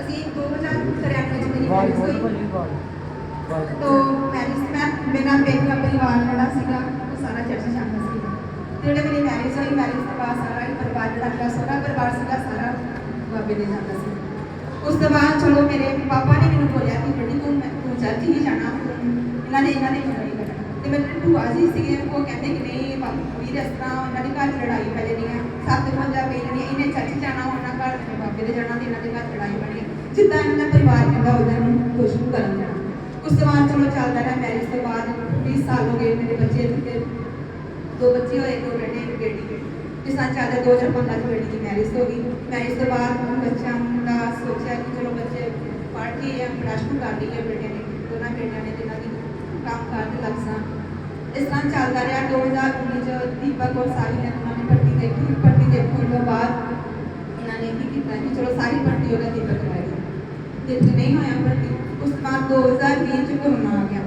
ਅਸੀਂ 2093 ਵਿੱਚ ਮੇਰੀ ਮੈਰਿਜ ਹੋਈ। ਤੋ ਮੈਰਿਜ ਮੈਂ ਮੇਰਾ ਪੇਕਾ ਪਰਿਵਾਰ ਜਿਹੜਾ ਸੀਗਾ ਉਹ ਸਾਰਾ ਚਰਚ ਜਾਂਦਾ ਸੀ ਜਿਹੜੇ ਮੇਰੀ ਮੈਰਿਜ ਹੋਈ ਮੈਰਿਜ ਤੋਂ ਬਾਅਦ ਸਾਰਾ ਹੀ ਪਰਿਵਾਰ ਜਿਹੜਾ ਮੇਰਾ ਸਹੁਰਾ ਪਰਿਵਾਰ ਸੀਗਾ ਸਾਰਾ ਬਾਬੇ ਦੇ ਜਾਂਦਾ ਸੀ। ਉਸ ਤੋਂ ਬਾਅਦ ਚਲੋ ਮੇਰੇ ਪਾਪਾ ਨੇ ਮੈਨੂੰ ਬੋਲਿਆ ਕਿ ਜਿਹੜੀ ਤੂੰ ਮੈਂ ਤੂੰ ਚਰਚ ਹੀ ਜਾਣਾ ਇਹਨਾਂ ਨੇ ਇਹਨਾਂ ਨੇ ਲੜਾਈ ਕਰਨਾ ਤੇ ਮੇਰੇ ਭੂਆ ਜੀ ਸੀਗੇ ਉਹ ਕਹਿੰਦੇ ਕਿ ਨਹੀਂ ਵੀਰ ਇਸ ਤਰ੍ਹਾਂ ਇਹਨਾਂ ਦੇ ਘਰ 'ਚ ਲੜਾਈ ਪੈ ਜਾਣੀ ਹੈ ਸੱਤ ਪੰਜਾ ਪੈ ਜਾਣੀ ਇਹਨੇ ਚਰਚ ਜਾਣਾ ਉਹਨਾਂ ਘਰ ਮੇਰੇ ਬਾਬੇ ਦੇ ਜਾਣਾ ਤੇ ਇਹਨਾਂ ਦੇ ਘਰ ਲੜਾਈ ਬਣੀ। ਜਿੱਦਾਂ ਇਹਨਾਂ ਦਾ ਪਰਿਵਾਰ ਕਹਿੰਦਾ ਉਹਦਾ ਨੂੰ ਖੁਸ਼ਬੂ ਕਰਨ ਜਾਣਾ ਉਸ ਤੋਂ ਬਾਅਦ ਚਲੋ ਚੱਲਦਾ ਰਿਹਾ ਮੈਰਿਜ ਤੋਂ ਬਾਅਦ 20 ਸਾਲ ਹੋ ਗਏ ਮੇਰੇ ਬੱਚੇ ਦਿੱਤੇ ਦੋ ਬੱਚੇ ਹੋਏ, ਦੋ ਬੇਟੇ, ਇੱਕ ਬੇਟੀ। ਜਿਸ ਨਾਲ ਚੱਲਦਾ 2015 ਚ ਬੇਟੀ ਦੀ ਮੈਰਿਜ ਹੋ ਗਈ। ਮੈਰਿਜ ਤੋਂ ਬਾਅਦ ਬੱਚਿਆਂ ਦਾ ਸੋਚਿਆ ਕਿ ਚਲੋ ਬੱਚੇ ਪੜ੍ਹ ਜਾਂ ਪਲੱਸ ਕਰ ਲਈ ਹੈ ਬੇਟੇ ਨੇ, ਦੋਨਾਂ ਬੇਟਿਆਂ ਨੇ ਤੇ ਦੀ ਕੰਮ ਕਾਰ ਤੇ ਲੱਗ ਸਾਂ। ਇਸ ਤਰ੍ਹਾਂ ਚੱਲਦਾ ਰਿਹਾ। 2019 ਚ ਦੀਪਕ ਔਰ ਸਾਰੀ ਨੇ ਉਹਨਾਂ ਨੇ ਭਰਤੀ ਦੇਖੀ। ਭਰਤੀ ਦੇਖਣ ਤੋਂ ਬਾਅਦ ਇਹਨਾਂ ਨੇ ਕੀ ਕੀਤਾ ਕਿ ਚਲੋ ਸਾਰੀ ਭਰਤੀ ਉਹਦਾ ਦੀਪਕ ਰਹਿ ਜਿੱਥੇ ਨਹੀਂ ਹੋਇਆ ਪਰ ਉਸ ਤੋਂ ਬਾਅਦ 2020 ਚ ਕਰੋਨਾ ਆ ਗਿਆ।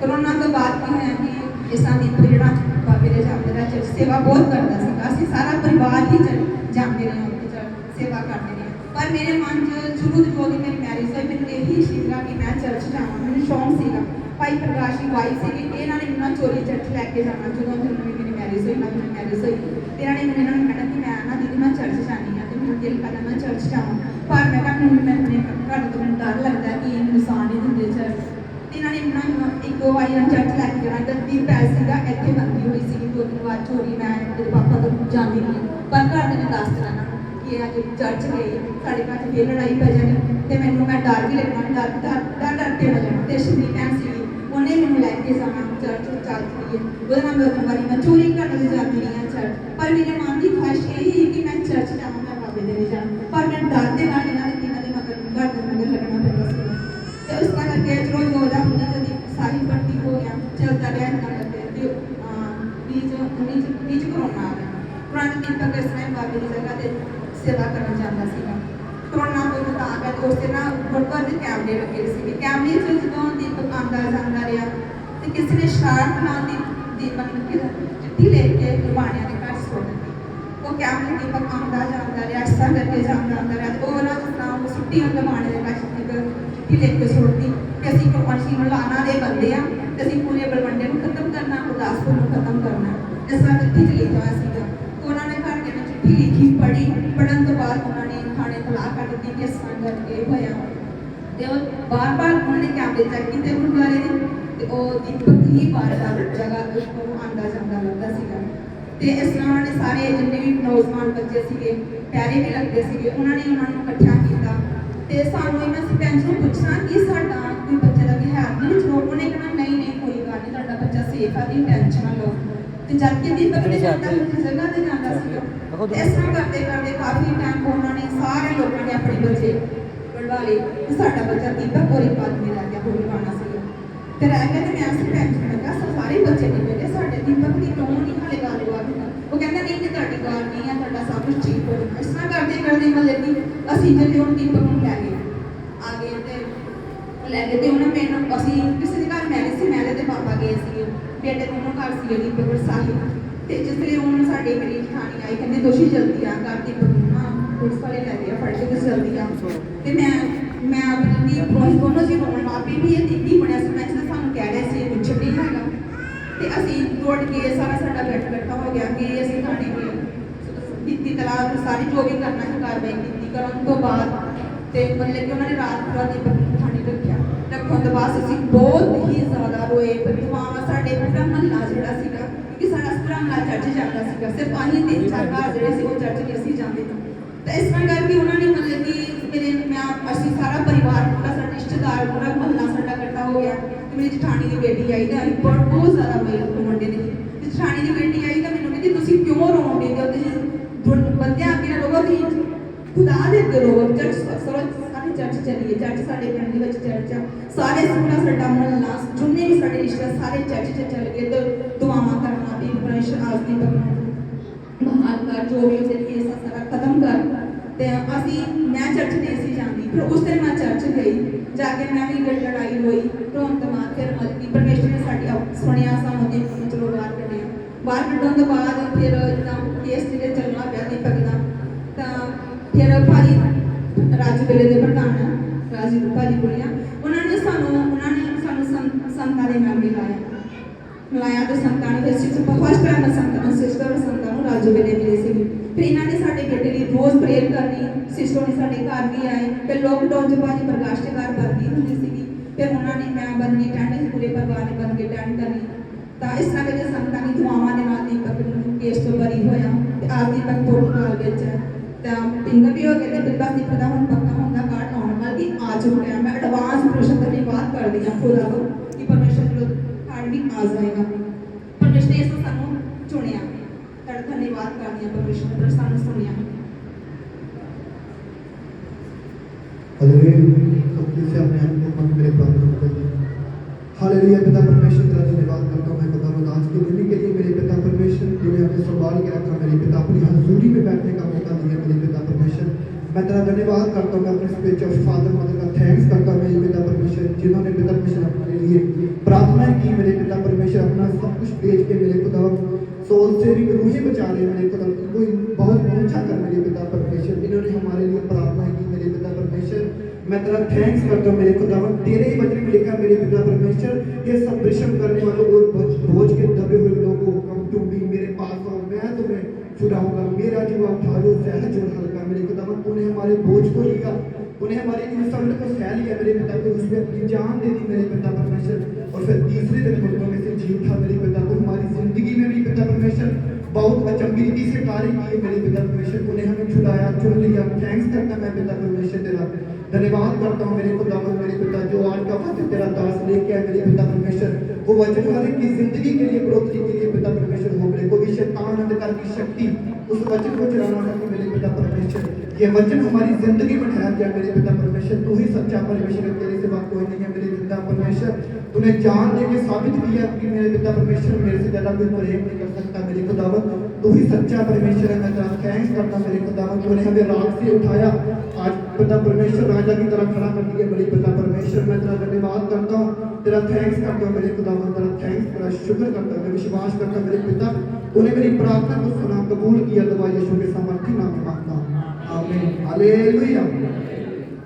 ਕਰੋਨਾ ਤੋਂ ਬਾਅਦ ਕੀ ਹੋਇਆ ਕਿ ਜਿਸਾਂ ਦੀ ਜਿਹੜਾ ਬਾਬੇ ਦੇ ਜਾਂਦੇ ਦਾ ਚਰਚ ਸੇਵਾ ਬਹੁਤ ਕਰਦਾ ਸੀਗਾ। ਅਸੀਂ ਸਾਰਾ ਪਰਿਵਾਰ ਹੀ ਚ- ਜਾਂਦੇ ਰਹੇ ਉੱਥੇ ਚਰਚ ਸੇਵਾ ਕਰਦੇ ਰਹੇ ਪਰ ਮੇਰੇ ਮਨ 'ਚ ਸ਼ੁਰੂ ਤੋਂ ਜਦੋਂ ਮੇਰੀ ਮੈਰਿਜ ਹੋਈ, ਮੈਨੂੰ ਇਹੀ ਸੀਗਾ ਕਿ ਮੈਂ ਚਰਚ ਜਾਵਾਂ। ਮੈਨੂੰ ਸ਼ੌਂਕ ਸੀਗਾ। ਭਾਈ ਪ੍ਰਕਾਸ਼ ਦੀ ਵਾਈਫ ਸੀਗੀ ਇਹਨਾਂ ਨੇ ਮੈਨੂੰ ਚੋਰੀ ਚਰਚ ਲੈ ਕੇ ਜਾਣਾ। ਜਦੋਂ ਜਦੋਂ ਮੇਰੀ ਮੈਰਿਜ ਹੋਈ ਮੈਂ ਮੈਰਿਜ ਹੋਈ, ਤੇ ਇਹਨਾਂ ਨੇ ਮੈਨੂੰ ਕਹਿਣਾ ਕਿ ਮੈਂ ਨਾ ਦੀਦੀ, ਮੈਂ ਚਰਚ ਜਾਣੀ ਆ, ਤੇ ਮੈਨੂੰ ਦਿਲ ਕਰਦਾ ਮੈਂ ਚਰਚ ਜਾਵਾਂ। ਪਰ ਮੈਂ ਆਪਣੇ ਘਰ ਤੋਂ ਮੈਨੂੰ ਡਰ ਲੱਗਦਾ ਕਿ ਇਹ ਨੁਕਸਾਨ ਸਾਹ ਨਹੀਂ ਦਿੰਦੇ ਚਰਚ ਤੇ ਇਹਨਾਂ ਨੇ ਮੈਨੂੰ ਇੱਕ ਵਾਰੀ ਨਾ ਚਰਚ ਲੈ ਕੇ ਜਾਣਾ ਤੇ ਪੈਰ ਸੀਗਾ, ਇੱਥੇ ਬੰਦੀ ਹੋਈ ਸੀ ਦੋ ਤਿੰਨ ਵਾਰ ਚੋਰੀ ਮੈਂ ਮੇਰੇ ਪਾਪਾ ਤੋਂ ਜਾਂਦੀ ਨਹੀਂ ਪਰ ਘਰ ਦੇ ਨੇ ਦੱਸ ਦੇਣਾ ਕਿ ਅੱਜ ਚਰਚ ਗਏ ਸਾਡੇ ਘਰ 'ਚ ਫੇਰ ਲੜਾਈ ਪੈ ਜਾਣੀ, ਤੇ ਮੈਨੂੰ ਮੈਂ ਡਰ ਵੀ ਲੱਗਣਾ, ਡਰ ਡਰ ਡਰ ਕੇ ਹੋ ਜਾਣਾ। ਤੇ ਸ਼੍ਰੀ ਭੈਣ ਸੀ ਉਹਨੇ ਮੈਨੂੰ ਲੈ ਕੇ ਜਾਣਾ ਚਰਚ ਚੱਲ ਚਲੀਏ ਉਹਦੇ ਨਾਲ ਮੈਂ ਵਾਰੀ ਮੈਂ ਚੋਰੀ ਕਰਨ ਲਈ ਜਾਂਦੀ ਨਹੀਂ ਹਾਂ ਚਰਚ ਪਰ ਮੇਰੇ ਮਨ ਦੀ ਖੁਆਇਸ਼ ਇਹ ਸੀ ਕਿ ਮੈਂ ਚਰਚ ਜਾਵਾਂ, ਮੈਂ ਬਾਬੇ ਦੇ ਨਹੀਂ ਜਾਵਾਂ। ਪਰ ਮੈਂ ਡਰ ਦੇ ਨਾਲ ਇਹਨਾਂ ਦੇ ਇਹਨਾਂ ਦੇ ਮਗਰ ਘਰ ਦੇ ਮਗਰ ਲੱਗਣਾ ਪੈਂਦਾ ਸੀ ਤੇ ਉਸ ਤਰ੍ਹਾਂ ਕਰਕੇ ਜੋ ਜੋ ਦਾ ਹੁੰਦਾ ਜਦੀ ਸਾਰੀ ਭਰਤੀ ਹੋ ਗਿਆ ਚੱਲਦਾ ਰਿਹਾ ਇਹਨਾਂ ਕਰੋਨਾ ਆ ਪੁਰਾਣੇ ਦੀਪਕ ਇਸ ਤਰ੍ਹਾਂ ਬਾਬੇ ਦੀ ਜਗ੍ਹਾ ਤੇ ਸੇਵਾ ਕਰਨ ਜਾਂਦਾ ਸੀਗਾ। ਕਰੋਨਾ ਤੋਂ ਜਦੋਂ ਆ ਗਿਆ ਤੇ ਉਸ ਨਾਲ ਗੁਰਦੁਆਰੇ ਦੇ ਕੈਮਰੇ ਲੱਗੇ ਸੀਗੇ। ਕੈਮਰੇ 'ਚ ਜਦੋਂ ਦੀਪਕ ਆਉਂਦਾ, ਜਾਂਦਾ ਰਿਹਾ ਤੇ ਕਿਸੇ ਨੇ ਸ਼ਰਾਰਤ ਨਾਲ ਦੀ, ਦੀਪਕ ਨੂੰ ਚਿੱਠੀ ਲੈ ਕੇ ਗੁਰਬਾਣਿਆਂ ਦੇ ਘਰ ਸੁੱਟ ਦਿੱਤੀ। ਉਹ ਕੈਮਰੇ ਦੀਪਕ ਆਉਂਦਾ, ਜਾਂਦਾ ਰਿਹਾ ਅਕਸਰ ਕਰਕੇ ਜਾਂਦਾ ਆਉਂਦਾ ਰਿਹਾ ਉਹ ਨਾ ਜਿਸ ਸੁੱਟੀ ਉਹ ਗੁਰਬਾਣੇ ਦੇ ਘਰ ਚਿੱਠੀ ਲੈ ਕੇ ਸੁੱਟਦੀ ਕਿ ਅਸੀਂ ਦੇ ਬੰਦੇ ਆ ਤੇ ਅਸੀਂ ਪੂਰੇ ਬਲਵੰਡੇ ਨੂੰ ਖਤਮ ਕਰਨਾ, ਗੁਰਦਾਸਪੁਰ ਨੂੰ ਖਤਮ ਕਰਨਾ। ਇਸ ਤਰ੍ਹਾਂ ਚਿੱਠੀ 'ਚ ਲਿਖਿਆ ਸੀਗਾ ਉਹਨਾਂ ਨੇ ਘਰ ਦੇ ਵਿੱਚ ਚਿੱਠੀ ਲਿਖੀ, ਪੜ੍ਹੀ, ਪੜ੍ਹਨ ਤੋਂ ਬਾਅਦ ਉਹਨਾਂ ਨੇ ਥਾਣੇ ਤਲਾਕ ਕੱਢ ਦਿੱਤੀ ਕਿ ਇਸ ਤਰ੍ਹਾਂ ਹੋਇਆ। ਤੇ ਉਹ ਬਾਰ-ਬਾਰ ਉਹਨਾਂ ਨੇ ਕੈਮਰੇ ਚੈੱਕ ਕੀਤੇ ਗੁਰਦੁਆਰੇ ਦੇ, ਤੇ ਉਹ ਦੀਪਕ ਹੀ ਬਾਰ-ਬਾਰ ਜਗ੍ਹਾ ਤੋਂ ਆਂਦਾ ਜਾਂਦਾ ਲੱਗਦਾ ਸੀਗਾ। ਤੇ ਇਸ ਤਰ੍ਹਾਂ ਉਹਨਾਂ ਨੇ ਸਾਰੇ ਜਿੰਨੇ ਵੀ ਨੌਜਵਾਨ ਬੱਚੇ ਸੀਗੇ ਪਿਆਰੇ ਵੀ ਲੱਗਦੇ ਸੀਗੇ, ਉਹਨਾਂ ਨੇ ਉਹਨਾਂ ਨੂੰ ਇਕੱਠਾ ਕੀਤਾ। ਤੇ ਸਾਨੂੰ ਇਹਨਾਂ ਸਰਪੰਚ ਨੂੰ ਪੁੱਛਣਾ ਕਿ ਸਾਡਾ ਕੋਈ ਬੱਚੇ ਦਾ ਵੀ ਹੈ ਨਹੀਂ ਚਲੋ ਉਹਨੇ ਕਹਿਣਾ ਨਹੀਂ ਨਹੀਂ ਕੋਈ ਗੱਲ ਨਹੀਂ ਤੁਹਾਡਾ ਬੱਚਾ ਸੇਫ ਆ ਦੀ ਟੈਨਸ਼ਨ ਲਓ ਤੇ ਜਦ ਕਿ ਦੀਪਕ ਨੇ ਜਾਂਦਾ ਸੀ ਜਗ੍ਹਾ ਤੇ ਜਾਂਦਾ ਤੇ ਇਸ ਤਰ੍ਹਾਂ ਕਰਦੇ ਕਰਦੇ ਕਾਫੀ ਟਾਈਮ ਉਹਨਾਂ ਨੇ ਸਾਰੇ ਲੋਕਾਂ ਨੇ ਆਪਣੇ ਬੱਚੇ ਬੜਵਾ ਲਏ ਤੇ ਸਾਡਾ ਬੱਚਾ ਦੀਪਕ ਹੋਰ ਆਦਮੀ ਰਹਿ ਗਿਆ ਹੋਰ ਪਾਣਾ ਸੀਗਾ। ਫਿਰ ਗਿਆ ਤੇ ਮੈਂ ਸਰਪੰਚ ਨੂੰ ਕਿਹਾ "ਸਰ, ਸਾਰੇ ਬੱਚੇ ਨਹੀਂ ਮਿਲੇ ਸਾਡੇ ਦੀਪਕ ਦੀ ਕਿਉਂ ਨਹੀਂ ਹਾਲੇ ਗੱਲ ਹੋਆ ਉਹ ਕਹਿੰਦਾ ਨਹੀਂ ਕਿ ਤੁਹਾਡੀ ਗੱਲ ਨਹੀਂ ਹੈ ਤੁਹਾਡਾ ਸਭ ਕੁਝ ਠੀਕ ਹੋ ਜਾਣਾ ਇਸ ਤਰ੍ਹਾਂ ਕਰਦੇ ਕਰਦੇ ਮਤਲਬ ਕਿ ਅਸੀਂ ਜਦੋਂ ਹੁਣ ਦੀਪਕ ਨੂੰ ਲੈ ਗਏ। ਆ ਗਏ ਤੇ ਲੈ ਗਏ ਤੇ ਉਹਨਾਂ ਮੈਨੂੰ ਅਸੀਂ ਕਿਸੇ ਦੇ ਘਰ ਮੈਰਿਜ ਸੀ ਮੈਂ ਪਾਪਾ ਗਏ ਸੀ ਬੇਟੇ ਦੋਨੋਂ ਘਰ ਸੀ ਦੀਪਕ ਔਰ ਸਾਹਿਲ ਤੇ ਜਿਸ ਲਈ ਹੁਣ ਸਾਡੇ ਮੇਰੀ ਜਠਾਣੀ ਆਈ, ਕਹਿੰਦੇ ਦੋਸ਼ੀ ਜਲਦੀ ਆ ਕਰ ਦੀਪਕ ਨੂੰ ਪੁਲਿਸ ਵਾਲੇ ਲੈ ਗਏ ਫੜ ਕੇ ਜਲਦੀ ਆ। ਤੇ ਮੈਂ ਮੈਂ ਆਪਣੀ ਪੁਲਿਸ ਦੋਨੋਂ ਜੀ ਰੋਣ ਮਾਪੀ ਵੀ ਇਹ ਦੀਦੀ ਬਣਿਆ ਸੀ ਮੈਂ ਜਦੋਂ ਸਾਨੂੰ ਕਹਿ ਰਿਹਾ ਸੀ, ਇਹ ਨਹੀਂ ਹੈਗਾ। ਤੇ ਅਸੀਂ ਦੌੜ ਕੇ ਸਾਰਾ ਸਾਡਾ ਬੈਠ ਇਕੱਠਾ ਹੋ ਗਿਆ ਕਿ ਅਸੀਂ ਥਾਣੇ ਗਏ ਦਿੱਤੀ ਤਲਾਕ, ਸਾਰੀ ਜੋ ਵੀ ਕਰਨਾ ਸੀ ਕਾਰਵਾਈ ਕੀਤੀ, ਕਰਨ ਤੋਂ ਬਾਅਦ ਤੇ ਮਤਲਬ ਕਿ ਉਹਨਾਂ ਨੇ ਰਾਤ ਪੂਰਾ ਦੀਪਕ ਥਾਣੇ ਰੱਖਿਆ। ਰੱਖਣ ਤੋਂ ਬਾਅਦ ਅਸੀਂ ਬਹੁਤ ਹੀ ਜ਼ਿਆਦਾ ਰੋਏ। ਦੁਆਵਾਂ ਸਾਡੇ ਪੂਰਾ ਮਹੱਲਾ ਜਿਹੜਾ ਸੀਗਾ ਕਿ ਸਾਡਾ ਸਤਰੰਗਾ ਚਰਚ ਜਾਂਦਾ ਸੀਗਾ। ਸਿਰਫ ਆਹੀ ਤਿੰਨ ਚਾਰ ਘਰ ਜਿਹੜੇ ਸੀ, ਉਹ ਚਰਚ ਨਹੀਂ ਅਸੀਂ ਜਾਂਦੇ ਤਾਂ। ਇਸ ਤਰ੍ਹਾਂ ਕਰਕੇ ਉਹਨਾਂ ਨੇ ਮਤਲਬ ਕਿ ਮੇਰੇ ਮੈਂ ਅਸੀਂ ਸਾਰਾ ਪਰਿਵਾਰ ਪੂਰਾ, ਸਾਡਾ ਰਿਸ਼ਤੇਦਾਰ ਪੂਰਾ ਮਹੱਲਾ ਸਾਡਾ ਇਕੱਠਾ ਹੋ ਗਿਆ ਤੇ ਮੇਰੀ ਜਠਾਣੀ ਦੀ ਬੇਟੀ ਆਈ ਤਾਂ ਅਸੀਂ ਬਹੁਤ ਜ਼ਿਆਦਾ ਰੋਏ ਮੁੰਡੇ ਦੇ ਤੇ ਜਠਾਣੀ ਦੀ ਬੇਟੀ ਆਈ ਤਾਂ ਮੈਨੂੰ ਕਹਿੰਦੀ, ਤੁਸੀਂ ਕਿਉਂ ਰੋਂਦੇ ਹੋ? ਤੁਸੀਂ ਬੰਦਿਆਂ ਅੱਗੇ ਨਾ ਰੋਵੋ ਖੁਦਾ ਦੇ ਅੱਗੇ ਚਰਚ ਸਰੋਂ ਸਾਰੇ ਚਰਚ ਚੱਲੀਏ, ਚਰਚ ਸਾਡੇ ਪਿੰਡ ਦੇ ਵਿੱਚ ਚਰਚ ਆ। ਸਾਰੇ ਪੂਰਾ ਸਾਡਾ ਮੁਹੱਲਾ ਜਿੰਨੇ ਵੀ ਸਾਡੇ ਰਿਸ਼ਤੇ ਸਾਰੇ ਚਰਚ 'ਚ ਚੱਲ ਗਏ, ਤੇ ਦੁਆਵਾਂ ਕਰਨਾ ਵੀ ਪਰਮੇਸ਼ਰ ਆਸਤੀ ਬਖਸ਼ਣਾ ਬਹਾਲ ਕਰ ਜੋ ਵੀ ਉਹਦੇ ਕੇਸ ਆ ਸਾਰਾ ਖਤਮ ਕਰ। ਤੇ ਅਸੀਂ, ਮੈਂ ਚਰਚ ਨਹੀਂ ਸੀ ਜਾਂਦੀ, ਫਿਰ ਉਸ ਦਿਨ ਮੈਂ ਚਰਚ ਗਈ। ਜਾ ਕੇ ਮੈਂ ਵੀ ਲੜ- ਲੜਾਈ ਹੋਈ ਰੋਣ ਤੋਂ ਬਾਅਦ ਫਿਰ ਮਤਲਬ ਕਿ ਪਰਮੇਸ਼ਰ ਨੇ ਸਾਡੀ ਸੁਣਿਆ, ਸਾਨੂੰ ਤੇ ਚਲੋ ਬਾਹਰ ਕੱਢਿਆ। ਬਾਹਰ ਕੱਢਣ ਤੋਂ ਬਾਅਦ ਫਿਰ ਜਿੱਦਾਂ ਕੇਸ ਦੇ ਪ੍ਰਧਾਨ ਰਾਜੀ ਰੂਪਾ ਜੀ ਉਹਨਾਂ ਨੇ ਸਾਨੂੰ, ਉਹਨਾਂ ਨੇ ਸਾਨੂੰ ਸੰਤਾਂ ਦੇ ਨਾਮ ਲਾਇਆ ਲਾਇਆ ਤੇ ਸੰਤਾਂ ਨੇ ਫਿਰ ਸਿਸਟਰ ਫਸਟ ਟਾਈਮ ਸੰਤਾਂ ਨੂੰ ਸਿਸਟਰ ਸੰਤਾਂ ਨੂੰ ਰਾਜੂ ਵੇਲੇ ਮਿਲੇ ਸੀ ਫਿਰ ਇਹਨਾਂ ਨੇ ਸਾਡੇ ਬੇਟੇ ਲਈ ਰੋਜ਼ ਪ੍ਰੇਅਰ ਕਰਨੀ, ਸਿਸਟਰ ਨੇ ਸਾਡੇ ਘਰ ਵੀ ਆਏ। ਫਿਰ ਲੋਕਡਾਊਨ ਚ ਭਾਜੀ ਪ੍ਰਕਾਸ਼ ਦੇ ਘਰ ਵਰਦੀ ਹੁੰਦੀ ਸੀਗੀ। ਫਿਰ ਉਹਨਾਂ ਨੇ ਮੈਂ ਬੰਨੀ ਟੈਂਡ ਪੂਰੇ ਪਰਿਵਾਰ ਨੇ ਬਣ ਕੇ ਟੈਂਡ ਕਰਨੀ। ਤਾਂ ਇਸ ਤਰ੍ਹਾਂ ਕਰਕੇ ਸੰਤਾਂ ਦੀ ਦੁਆਵਾਂ ਦੇ ਨਾਲ ਦੀਪਕ ਨੂੰ ਕੇਸ ਤੋਂ ਬਰੀ ਹੋਇਆ। ਤੇ ਅੱਜ ਦੀਪਕ ਪੋਰਟੁਗਲ ਵਿੱਚ ਹੈ महंगा भी हो गया था बिल बस दिखता हूँ पक्का होगा कार्ड नॉर्मल भी आज हो गया मैं एडवांस प्रेशन करने की बात कर दिया खुदा को कि परमेश्वर लोग कार्ड भी आ जाएगा परमेश्वर ने इसको सानू चुनिया तड़ धन्यवाद कर दिया परमेश्वर ने सानू सुनिया अपने से अपने आप को मन मेरे पास हालेलुया पिता परमेश्वर तेरा धन्यवाद करता हूँ मैं دھنیواد کرتا ہوں میں اپنے سپیچ آف فادر مدر کا تھینکس کرتا ہوں میری پتا پرمیشن جنہوں نے پتا پرمیشن اپنے لیے پرارتھنا کی میرے پتا پرمیشن اپنا سب کچھ بیچ کے میرے خدا سول سے بھی روحی بچا لے میرے خدا کوئی بہت اونچا کر میرے پتا پرمیشن انہوں نے ہمارے لیے پرارتھنا کی، میرے پتا پرمیشن میں تیرا تھینکس کرتا ہوں، میرے خدا، تیرے ہی بچے میں لکھا میرے پتا پرمیشن یہ سب پرشن کرنے والوں میرے پتا کو جس نے اپنی جان دے دی میرے پتا پرمیشن اور پھر تیسرے دن مردوں میں سے جیت تھا میرے پتا کو، ہماری زندگی میں بھی پتا پرمیشن بہت اچمبیتی سے کارے کیے میرے پتا پرمیشن کو نے ہمیں چھڑایا چن لیا تھینکس کرتا میں پتا پرمیشن تیرا۔ دھنیہ واد کرتا ہوں میرے خدا کو میرے پتا جو آج کا وقت تیرا داس لے کے ہے میرے پتا پرمیشن وہ وجہ ہر ایک کی زندگی کے لیے، بڑھوتری کے لیے پتا پرمیشن ہو میرے کو भी शैतान अंधकार की शक्ति उस वचन को चलाना सके मेरे पिता परमेश्वर ये वचन हमारी जिंदगी में ठहर गया मेरे पिता परमेश्वर तू ही सच्चा परमेश्वर है तेरे सिवा कोई नहीं है मेरे पिता परमेश्वर तूने जान दे के साबित किया कि मेरे पिता परमेश्वर मेरे से ज्यादा कोई प्रेम नहीं कर सकता मेरे खुदावत तू ही सच्चा परमेश्वर है मैं तेरा थैंक्स करता हूं मेरे खुदावत तूने हमें रात से उठाया आज पिता परमेश्वर राजा की तरह खड़ा कर تیرا تھینکس کرتا ہوں میرے خداون تیرا تھینکس تیرا شکر کرتا ہوں میں شباش کرتا ہوں میرے پتا، انہیں میری پرارتھنا کو سنا، قبول کیا، دعا یشو کے سامرتھی نام مانگتا ہوں۔ آمین۔ ہالیلویہ